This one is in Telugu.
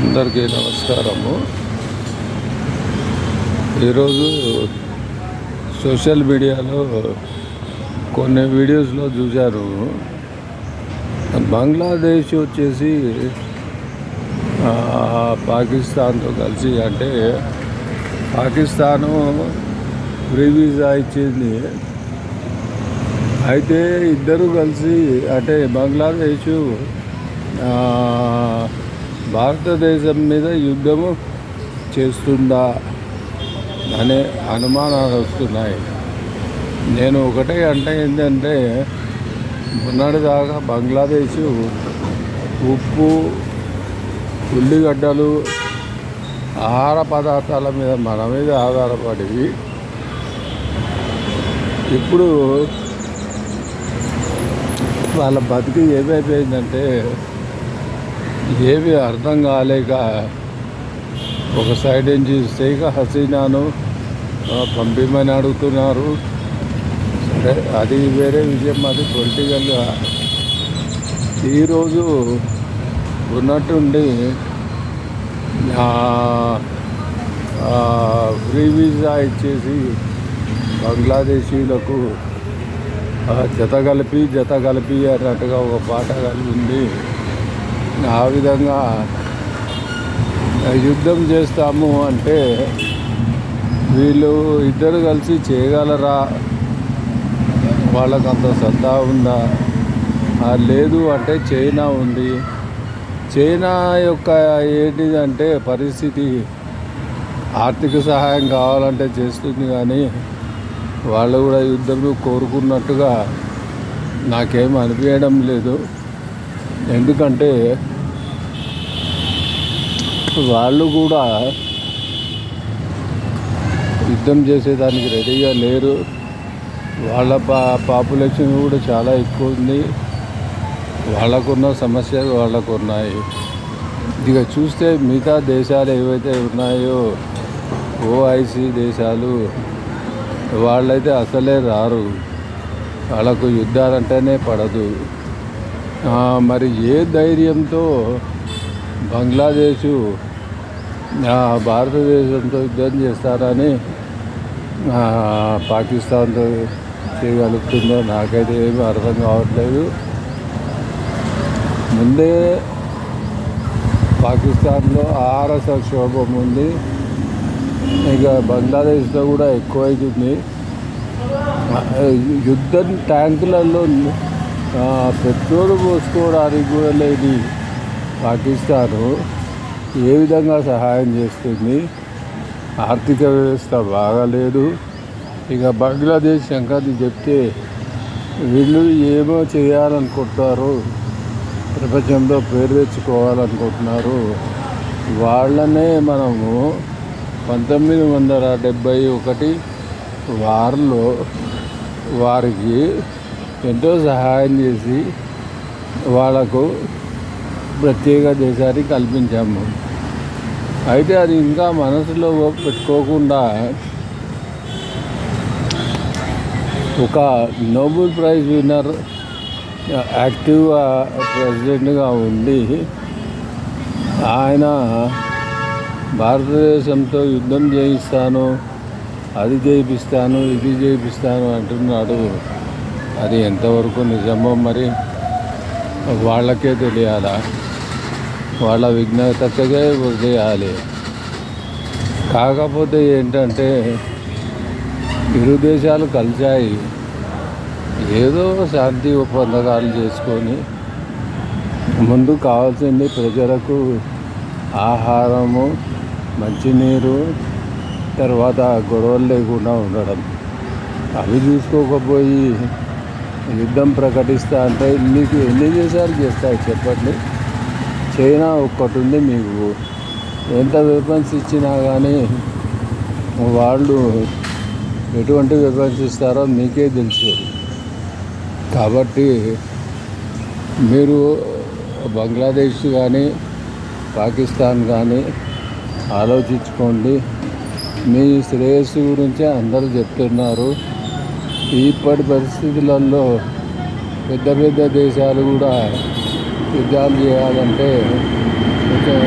అందరికీ నమస్కారము. ఈరోజు సోషల్ మీడియాలో కొన్ని వీడియోస్లో చూశారు. బంగ్లాదేశ్ వచ్చేసి పాకిస్తాన్తో కలిసి అంటే పాకిస్తాను ఫ్రీ వీజా ఇచ్చింది. అయితే ఇద్దరు కలిసి అంటే బంగ్లాదేశ్ భారతదేశం మీద యుద్ధము చేస్తుందా అనే అనుమానాలు వస్తున్నాయి. నేను ఒకటే అంటే ఏంటంటే మొన్నటిదాకా బంగ్లాదేశ్ ఉప్పు ఉల్లిగడ్డలు ఆహార పదార్థాల మీద మన మీద ఆధారపడి ఇప్పుడు వాళ్ళ బతికి ఏమైపోయిందంటే ఏవి అర్థం కాలేక ఒక సైడ్ నుంచి షేక్ హసీనాను పంపిమని అడుగుతున్నారు. సరే అది వేరే విషయం అది పొలిటికల్గా ఈరోజు ఉన్నట్టుండి ఫ్రీ వీసా ఇచ్చేసి బంగ్లాదేశీలకు జత కలిపి జత కలిపి అన్నట్టుగా ఒక పాట కలిగింది. ఆ విధంగా యుద్ధం చేస్తాము అంటే వీళ్ళు ఇద్దరు కలిసి చేయగలరా? వాళ్ళకు అంత సత్తా ఉందా లేదు అంటే చైనా ఉంది. చైనా యొక్క ఏంటిదంటే పరిస్థితి ఆర్థిక సహాయం కావాలంటే చేస్తుంది కానీ వాళ్ళు కూడా యుద్ధం కోరుకున్నట్టుగా నాకేం అనిపించడం లేదు. ఎందుకంటే వాళ్ళు కూడా యుద్ధం చేసేదానికి రెడీగా లేరు. వాళ్ళ పా పాపులేషన్ కూడా చాలా ఎక్కువ ఉంది. వాళ్ళకున్న సమస్యలు వాళ్ళకు ఉన్నాయి ఇక చూస్తే మిగతా దేశాలు ఏవైతే ఉన్నాయో ఓఐసి దేశాలు వాళ్ళైతే అసలే రారు. వాళ్ళకు యుద్ధాలంటేనే పడదు. మరి ఏ ధైర్యంతో బంగ్లాదేశు భారతదేశంతో యుద్ధం చేస్తారని పాకిస్తాన్తో చేయగలుగుతుందో నాకైతే ఏమీ అర్థం కావట్లేదు. ముందే పాకిస్తాన్లో ఆహార సంక్షోభం ఉంది. ఇక బంగ్లాదేశ్లో కూడా ఎక్కువైతుంది. యుద్ధం ట్యాంకులలో పెట్రోల్ పోసుకోవడానికి కూడా లేని పాకిస్తాను ఏ విధంగా సహాయం చేస్తుంది? ఆర్థిక వ్యవస్థ బాగాలేదు. ఇక బంగ్లాదేశ్ సంగతి చెప్తే వీళ్ళు ఏమో చేయాలనుకుంటారు ప్రపంచంలో పేరు తెచ్చుకోవాలనుకుంటున్నారు. వాళ్ళనే మనము పంతొమ్మిది వందల డెబ్భై ఒకటి వారిలో వారికి ఎంతో సహాయం చేసి వాళ్ళకు ప్రత్యేక దేశానికి కల్పించాము. అయితే అది ఇంకా మనసులో పెట్టుకోకుండా ఒక నోబెల్ ప్రైజ్ విన్నర్ యాక్టివ్ ప్రెసిడెంట్గా ఉండి ఆయన భారతదేశంతో యుద్ధం చేయిస్తాను అది చేయిస్తాను ఇది చేయిస్తాను అంటున్నాడు. అది ఎంతవరకు నిజమో మరి వాళ్ళకే తెలియాలా? వాళ్ళ విజ్ఞతకే చేయాలి కాకపోతే ఏంటంటే ఇరు దేశాలు కలిశాయి. ఏదో శాంతి ఒప్పందకాలు చేసుకొని ముందు కావాల్సింది ప్రజలకు ఆహారము మంచినీరు తర్వాత గొడవలు లేకుండా ఉండడం. అవి చూసుకోకపోయి యుద్ధం ప్రకటిస్తా అంటే నీకు ఎన్ని దేశాలు చేస్తాయి చెప్పండి? చైనా ఒక్కటి ఉంది మీకు. ఎంత వెపన్స్ ఇచ్చినా కానీ వాళ్ళు ఎటువంటి వెపన్స్ ఇస్తారో మీకే తెలుసు. కాబట్టి మీరు బంగ్లాదేశ్ కానీ పాకిస్తాన్ కానీ ఆలోచించుకోండి. మీ శ్రేయస్సు గురించే అందరూ చెప్తున్నారు. ఇప్పటి పరిస్థితులలో పెద్ద పెద్ద దేశాలు కూడా జాబ్ చేయాలంటే కొంచెం